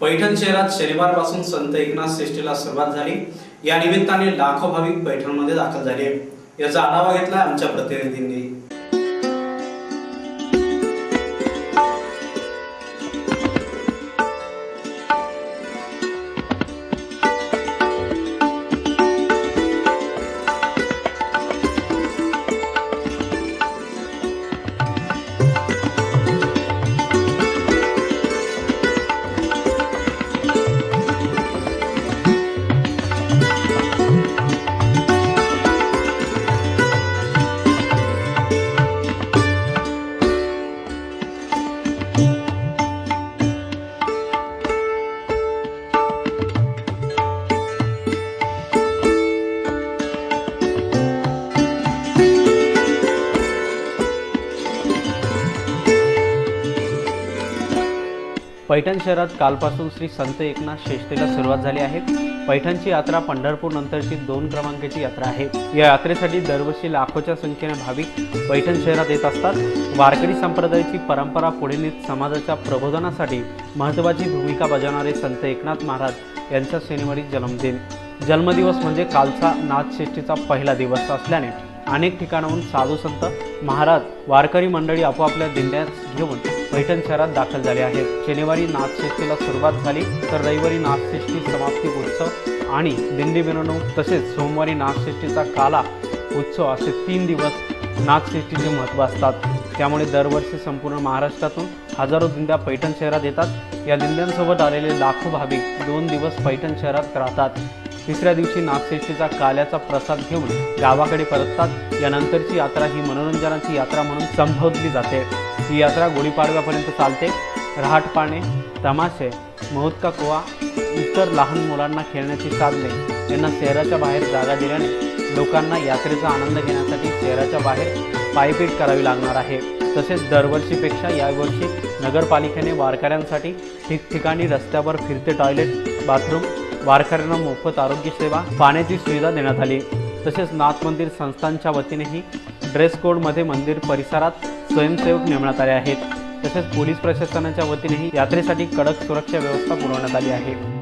पैठण शहरात शनिवारपासून संत एकनाथ श्रेष्ठीला सुरुवात झाली. या निमित्ताने लाखो भाविक पैठणमध्ये दाखल झाले. याचा आढावा घेतला आमच्या प्रतिनिधींनी. पैठण शहरात कालपासून श्री संत एकनाथ श्रेष्ठीला सुरुवात झाली आहे. पैठणची यात्रा पंढरपूर नंतरची दोन क्रमांकाची यात्रा आहे. या यात्रेसाठी दरवर्षी लाखोच्या संख्येने भाविक पैठण शहरात येत असतात. वारकरी संप्रदायाची परंपरा पुढे नेत समाजाच्या प्रबोधनासाठी महत्त्वाची भूमिका बजावणारे संत एकनाथ महाराज यांचा शनिवारी जन्मदिन. जन्मदिवस म्हणजे कालचा नाथश्रेष्ठीचा पहिला दिवस असल्याने अनेक ठिकाणाहून साधू संत महाराज वारकरी मंडळी आपापल्या दिंड्यास घेऊन पैठण शहरात दाखल झाले आहेत. शनिवारी नाथषष्ठीला सुरुवात झाली तर रविवारी नाथषष्ठी समाप्ती उत्सव आणि दिंडी मिरवणूक तसेच सोमवारी नाथषष्ठीचा काला उत्सव असे तीन दिवस नाथषष्ठीचे महत्त्व असतात. त्यामुळे दरवर्षी संपूर्ण महाराष्ट्रातून हजारो दिंड्या पैठण शहरात येतात. या दिंड्यांसोबत आलेले लाखो भाविक दोन दिवस पैठण शहरात राहतात. तिसऱ्या दिवशी नागश्रेष्ठीचा काल्याचा प्रसाद घेऊन गावाकडे परततात. यानंतरची यात्रा ही मनोरंजनाची यात्रा म्हणून संबोधली जाते. ही यात्रा गुढीपाडव्यापर्यंत चालते. रहाटपाणे तमाशे मौतका कुवा इतर लहान मुलांना खेळण्याची साधने यांना शहराच्या बाहेर जागा दिल्याने लोकांना यात्रेचा आनंद घेण्यासाठी शहराच्या बाहेर पायपीट करावी लागणार आहे. तसेच दरवर्षीपेक्षा यावर्षी नगरपालिकेने वारकऱ्यांसाठी ठिकठिकाणी रस्त्यावर फिरते टॉयलेट बाथरूम वारकऱ्यांना मोफत आरोग्य सेवा पाण्याची सुविधा देण्यात आली. तसेच नाथ मंदिर संस्थांच्या वतीनेही ड्रेस कोडमध्ये मंदिर परिसरात स्वयंसेवक नेमण्यात आले आहेत. तसेच पोलीस प्रशासनाच्या वतीनेही यात्रेसाठी कडक सुरक्षा व्यवस्था पुरवण्यात आली आहे.